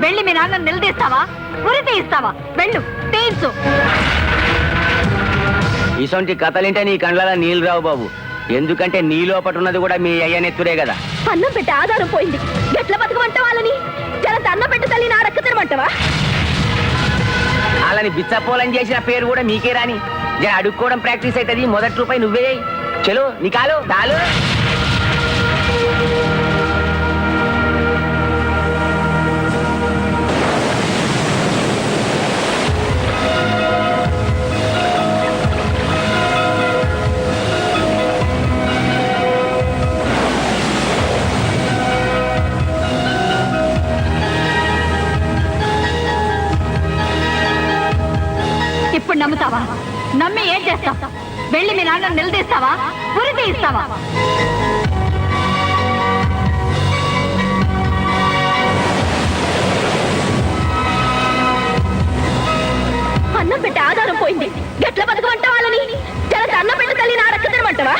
వెళ్ళి మీ నాన్న నిలదీస్తావా? ఉరి తీయిస్తావా? వెళ్ళు తీయించు. ఇసొంటి కథలింటే నీ కండ్ల నీళ్ళు రావు బాబు. ఎందుకంటే నీ లోపట ఉన్నది కూడా మీ అయ్యనెత్తురే కదా. అన్నం పెట్టి ఆధారం పోయింది. ఎట్లా బతకమంట వాళ్ళని? జర అన్నం పెట్టి తల్లి నా రక్క తినమంటావా? వాళ్ళని బిచ్చపోలని చేసిన పేరు కూడా మీకే రాని. జర అడుక్కోవడం ప్రాక్టీస్ అవుతుంది మొదటి రూపాయి నువ్వే. చలో నీ కాలు దాలు. ఇప్పుడు నమ్ముతావా? నమ్మి ఏం చేస్తావు? వెళ్ళి మీ నాన్న నిలదీస్తావా? ఉరి తీస్తావా అన్నం పెట్టే ఆధారం పోయింది. గట్ల బతుకమంటావాళ్ళని జనత అన్నం పెట్టు తల్లి నా రక్కదనమంటావా